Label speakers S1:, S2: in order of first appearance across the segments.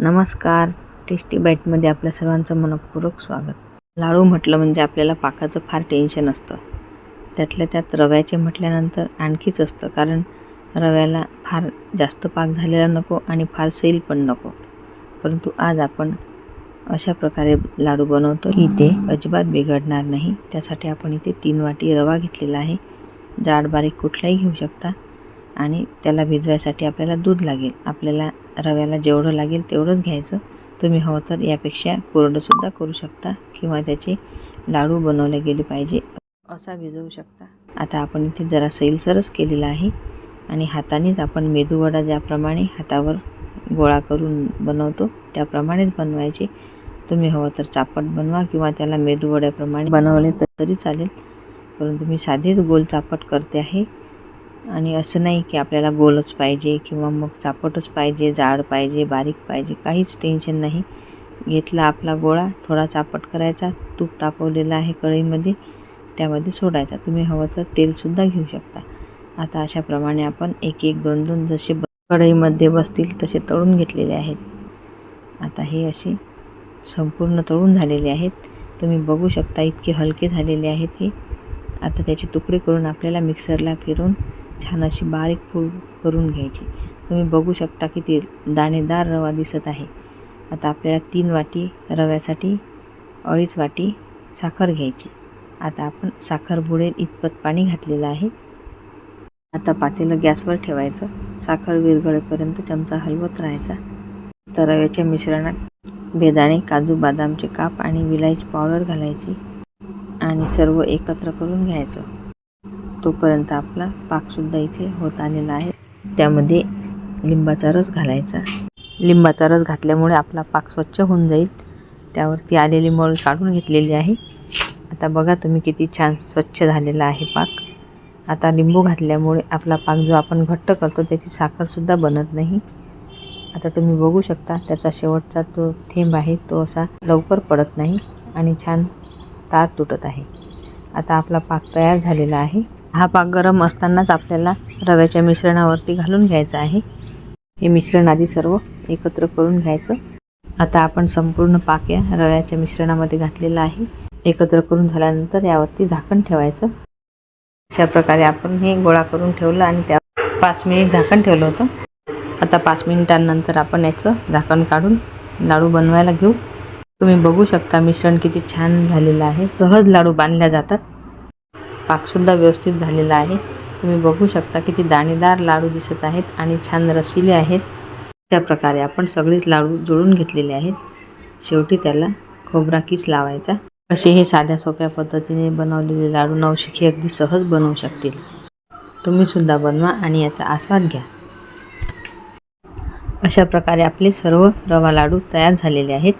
S1: नमस्कार. टेस्टी बाईटमध्ये आपल्या सर्वांचं मनपूर्वक स्वागत. लाडू म्हटलं म्हणजे आपल्याला पाकाचं फार टेन्शन असतं. त्यातल्या त्यात रव्याचे म्हटल्यानंतर आणखीच असतं कारण रव्याला फार जास्त पाक झालेला नको आणि फार सैल पण नको. परंतु आज आपण अशा प्रकारे लाडू बनवतो की ते अजिबात बिघडणार नाही. त्यासाठी आपण इथे तीन वाटी रवा घेतलेला आहे. जाड बारीक कुठलाही घेऊ शकता. आणि त्याला भिजवायसाठी आपल्याला दूध लागेल. आपल्याला रव्याला जेवढं लागेल तेवढंच घ्यायचं. तुम्ही हवं तर यापेक्षा कोरडंसुद्धा करू शकता किंवा त्याचे लाडू बनवले गेले पाहिजे असा भिजवू शकता. आता आपण इथे जरा सैलसरच केलेला आहे आणि हातानेच आपण मेदूवडा ज्याप्रमाणे हातावर गोळा करून बनवतो त्याप्रमाणेच बनवायचे. तुम्ही हवं तर चापट बनवा किंवा त्याला मेदूवड्याप्रमाणे बनवले तर तरी चालेल. परंतु मी साधेच गोल चापट करते आहे. आणि असं नाही की आपल्याला गोलच पाहिजे किंवा मग चापटच पाहिजे जाड पाहिजे बारीक पाहिजे काहीच टेन्शन नाही. घेतला आपला गोळा थोडा चापट करायचा तूप तापवलेलं आहे कढईमध्ये त्यामध्ये सोडायचा. तुम्ही हवं तर तेलसुद्धा घेऊ शकता. आता अशाप्रमाणे आपण एक एक दोन दोन जसे ब कढईमध्ये बसतील तसे तळून घेतलेले आहेत. आता हे असे संपूर्ण तळून झालेले आहेत. तुम्ही बघू शकता इतके हलके झालेले आहेत हे. आता त्याचे तुकडे करून आपल्याला मिक्सरला फिरून छान अशी बारीक पूड करून घ्यायची. तुम्ही बघू शकता की ते दाणेदार रवा दिसत आहे. आता आपल्याला तीन वाटी रव्यासाठी अडीच वाटी साखर घ्यायची. आता आपण साखर बुडेल इतपत पाणी घातलेलं आहे. आता पातेलं गॅसवर ठेवायचं. साखर विरघळेपर्यंत चमचा हलवत राहायचा. तर रव्याच्या मिश्रणात बेदाणे काजू बदामचे काप आणि विलायची पावडर घालायची आणि सर्व एकत्र करून घ्यायचं. तोपर्यंत आपला पाकसुद्धा इथे होत आलेला आहे. त्यामध्ये लिंबाचा रस घालायचा. लिंबाचा रस घातल्यामुळे आपला पाक स्वच्छ होऊन जाईल. त्यावरती आलेली मळ काढून घेतलेली आहे. आता बघा तुम्ही किती छान स्वच्छ झालेला आहे पाक. आता लिंबू घातल्यामुळे आपला पाक जो आपण घट्ट करतो त्याची साखरसुद्धा बनत नाही. आता तुम्ही बघू शकता त्याचा शेवटचा तो थेंब आहे तो असा लवकर पडत नाही आणि छान तार तुटत आहे. आता आपला पाक तयार झालेला आहे. हा पाक गरम असतानाच आपल्याला रव्याच्या मिश्रणावरती घालून घ्यायचं आहे. हे मिश्रण आधी सर्व एकत्र करून घ्यायचं. आता आपण संपूर्ण पाक या रव्याच्या मिश्रणामध्ये घातलेला आहे. एकत्र करून झाल्यानंतर यावरती झाकण ठेवायचं. अशा प्रकारे आपण हे गोळा करून ठेवलं आणि त्या पाच मिनिट झाकण ठेवलं होतं. आता पाच मिनिटांनंतर आपण याचं झाकण काढून लाडू बनवायला घेऊ. तुम्ही बघू शकता मिश्रण किती छान झालेलं आहे. सहज लाडू बांधल्या जातात. पाकसुद्धा व्यवस्थित झालेला आहे. तुम्ही बघू शकता किती दाणेदार लाडू दिसत आहेत आणि छान रसिले आहेत. त्या प्रकारे आपण सगळेच लाडू जुळून घेतलेले आहेत. शेवटी त्याला खोबरा किस लावायचा. असे हे साध्या सोप्या पद्धतीने बनवलेले लाडू नवशिखी अगदी सहज बनवू शकतील. तुम्हीसुद्धा बनवा आणि याचा आस्वाद घ्या. अशा प्रकारे आपले सर्व रवा लाडू तयार झालेले आहेत.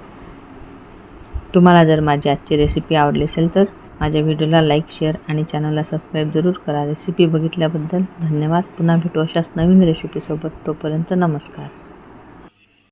S1: तुम्हाला जर माझी आजची रेसिपी आवडली असेल तर माझ्या व्हिडिओला लाईक शेअर आणि चॅनलला सबस्क्राईब जरूर करा. रेसिपी बघितल्याबद्दल धन्यवाद. पुन्हा भेटू अशाच नवीन रेसिपीसोबत. तोपर्यंत नमस्कार.